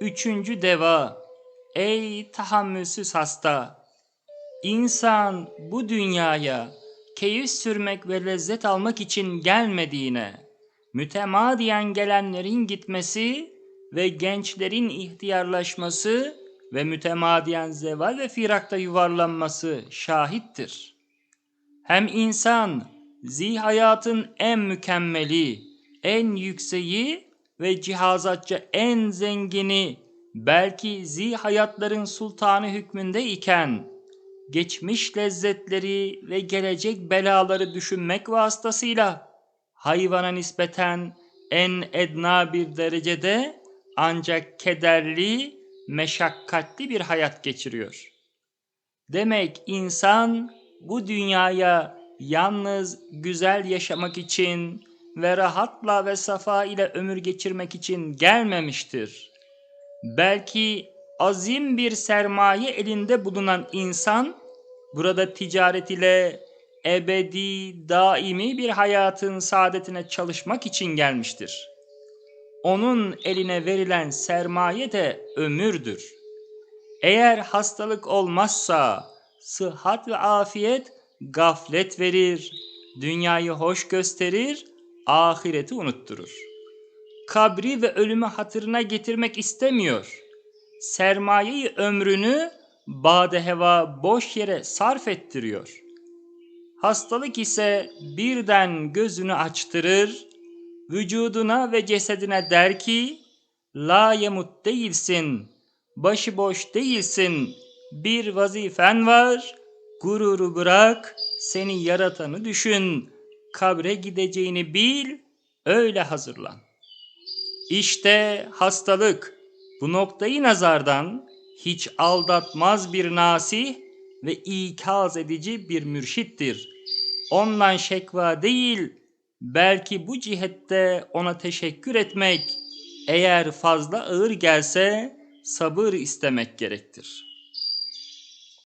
Üçüncü deva. Ey tahammülsüz hasta! İnsan bu dünyaya keyif sürmek ve lezzet almak için gelmediğine, mütemadiyen gelenlerin gitmesi ve gençlerin ihtiyarlaşması ve mütemadiyen zeval ve firakta yuvarlanması şahittir. Hem insan zi hayatın en mükemmeli, en yükseği ve cihazatça en zengini, belki zi hayatların sultanı hükmünde iken, geçmiş lezzetleri ve gelecek belaları düşünmek vasıtasıyla hayvana nispeten en edna bir derecede ancak kederli, meşakkatli bir hayat geçiriyor. Demek insan bu dünyaya yalnız güzel yaşamak için ve rahatla ve safa ile ömür geçirmek için gelmemiştir. Belki azim bir sermaye elinde bulunan insan burada ticaret ile ebedi, daimi bir hayatın saadetine çalışmak için gelmiştir. Onun eline verilen sermaye de ömürdür. Eğer hastalık olmazsa sıhhat ve afiyet gaflet verir, dünyayı hoş gösterir, ahireti unutturur. Kabri ve ölümü hatırına getirmek istemiyor. Sermayeyi ömrünü bade heva boş yere sarf ettiriyor. Hastalık ise birden gözünü açtırır, vücuduna ve cesedine der ki, la yemut değilsin, başıboş değilsin, bir vazifen var, gururu bırak, seni yaratanı düşün, kabre gideceğini bil, öyle hazırlan. İşte hastalık bu noktayı nazardan hiç aldatmaz bir nasih ve ikaz edici bir mürşittir. Ondan şekva değil, belki bu cihette ona teşekkür etmek, eğer fazla ağır gelse sabır istemek gerektir.''